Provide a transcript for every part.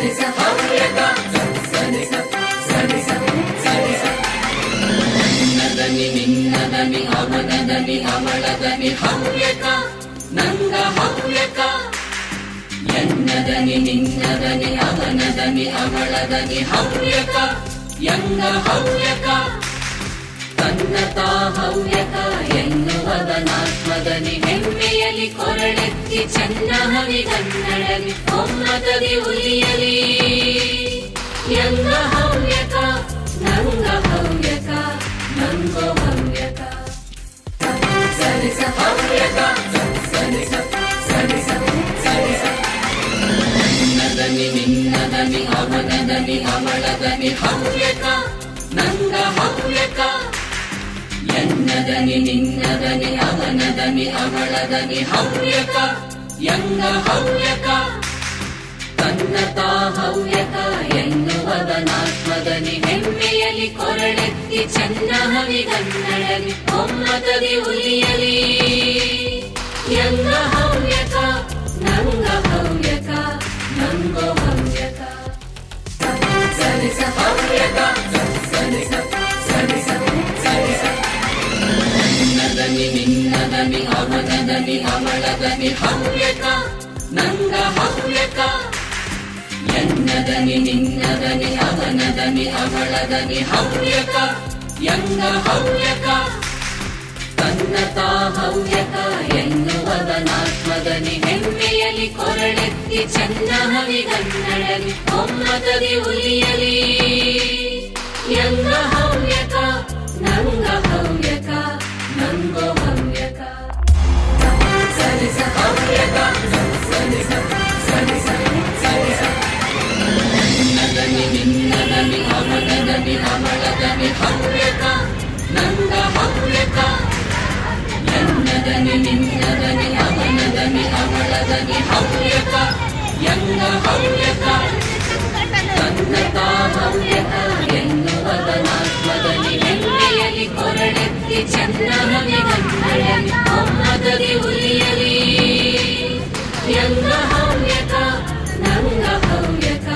ಸರಿ ಸ ಹವ್ಯಕ ಸರಿ ಸ ಸರಿ ಸ ಸರಿ ಸ ನದನಿ ನಿನ್ನದನಿ ಅವನದನಿ ಅವಳದನಿ ಹವ್ಯಕ ನಂದ ಹವ್ಯಕ ಎನ್ನದನಿ ನಿನ್ನದನಿ ಅವನದನಿ ಅವಳದನಿ ಹವ್ಯಕ ಎಂದ ಹವ್ಯಕ ತನ್ನತಾ ಹವ್ಯಕ ಎನ್ನುವದನಾತ್ಮದನಿ ಹೆಮ್ಮೆಯಲಿ ಕೊರಳೆತ್ತಿ ಹವಿ ಹವಿಗನ್ನಡಲಿ ಒಮ್ಮತದಿ ಉಲಿಯಲಿ ಎಂದ ಹವ್ಯಕ, ನಂಗ ಹವ್ಯಕ, ನಂಗೋ ಹವ್ಯಕ. ಸರಿಸ ಹವ್ಯಕ, ಸರಿಸ ಸರಿಸ ಸರಿ ಸ ಸರಿ ಸ ನದನಿ ನಿನ್ನದನಿ ಅವನದನಿ, ಅವಳದನಿ, ಹವ್ಯಕ, ನಂಗ ಹವ್ಯಕ. ಎನ್ನದನಿ, ನಿನ್ನದನಿ ಅವನದನಿ ಅವಳದನಿ ಹವ್ಯಕ ಎಂಗ ಹವ್ಯಕ? ತನ್ನತಾ ಹವ್ಯಕ ಎನ್ನುವದನಾತ್ಮದನಿ ಹೆಮ್ಮೆಯಲಿ ಕೊರಳೆತ್ತಿ ಚೆನ್ನ ಹವಿಗನ್ನಡಲಿ ಒಮ್ಮತದಿ ಉಲಿಯಲಿ. ಎಂದ ನದನಿ ನಿನ್ನದನಿ ಅವನದನಿ ಅವಳದನಿ ಹವ್ಯಕ, ನಂದ ಹವ್ಯಕ. ಎನ್ನದನಿ ನಿನ್ನದನಿ ಅವನದನಿ ಅವಳದನಿ ಹವ್ಯಕ, ಎಂದ ಹವ್ಯಕ. ತನ್ನತಾ ಹವ್ಯಕ ಎನ್ನುವದನಾತ್ಮದನಿ ಹೆಮ್ಮೆಯಲಿ ಕೊರಳೆತ್ತಿ ಚೆನ್ನ ಹವಿಗನ್ನಡಲಿ, ಒಮ್ಮತದಿ ಉಲಿಯಲಿ ಎಂದ ಹವ್ಯಕ ನಂಗ ಹವ್ಯಕ. ಎನ್ನದನಿ ನಿನ್ನದನಿ ಅವನದನಿ ಅವಳದನಿ ಹವ್ಯಕ ಎಂದ ಹವ್ಯಕ. ತನ್ನತಾ ಹವ್ಯಕ ಎನ್ನುವದನಾತ್ಮದನಿ ಹೆಮ್ಮೆಯಲಿ ಕೊರಳೆತ್ತಿ ಚೆನ್ನ ಹವಿಗನ್ನಡಲಿ ಒಮ್ಮತದಿ ಉಲಿಯಲಿ ಎಂದ ಹವ್ಯಕ, ನಂಗ ಹವ್ಯಕ,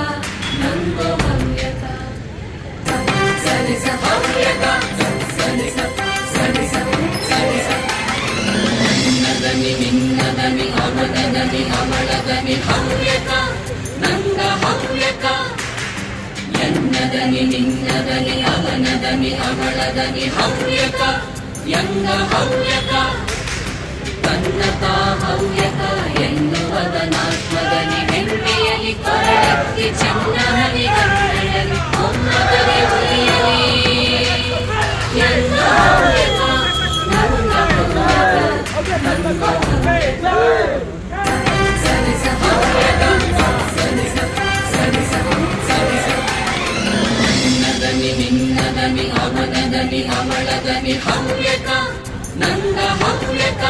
ನಂಗೋ ಹವ್ಯಕ. ಸರಿಸ ಹವ್ಯಕ. ಎನ್ನದನಿ ನಿನ್ನದನಿ ಅವನದನಿ ಅವಳದನಿ ಹವ್ಯಕ, ಎಂದ ಹವ್ಯಕ. ತನ್ನತಾ ಹವ್ಯಕ ಎನ್ನುವದನಾತ್ಮದನಿ ಹೆಮ್ಮೆಯಲಿ ಕೊರಳೆತ್ತಿ ಚೆನ್ನ ಹವಿಗನ್ನಡಲಿ ಒಮ್ಮದನಿ ಉಲಿಯಲಿ ಎಂದ ಹವ್ಯಕ, ನನ್ನ ಹವ್ಯಕ ನಿನ್ನದನಿ ಅವನದನಿ ಅವಳದನಿ ಹವ್ಯಕ, ನಂದ ಹವ್ಯಕ.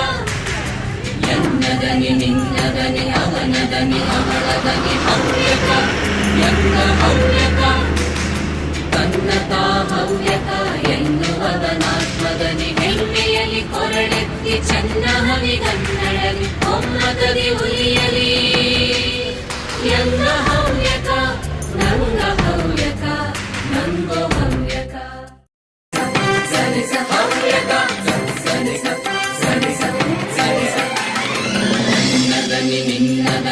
ಎನ್ನದನಿ ನಿನ್ನದನಿ ಅವನದನಿ ಅವಳದನಿ ಹವ್ಯಕ, ಎನ್ನ ಹವ್ಯಕ. ತನ್ನತಾ ಹವ್ಯಕ ಎನ್ನುವದನಾತ್ಮದನಿ ಹೆಮ್ಮೆಯಲಿ ಕೊರಳೆತ್ತಿ ಚೆನ್ನ ಹವಿಗನ್ನಡಲಿ ಒಮ್ಮತದಿ ಉಲಿಯಲಿ ಎನ್ನ ಹವ್ಯಕ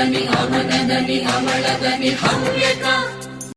ನದನಿ ನಿನ್ನದನಿ ಅವನದನಿ ಅವಳದನಿ ಹವ್ಯಕ.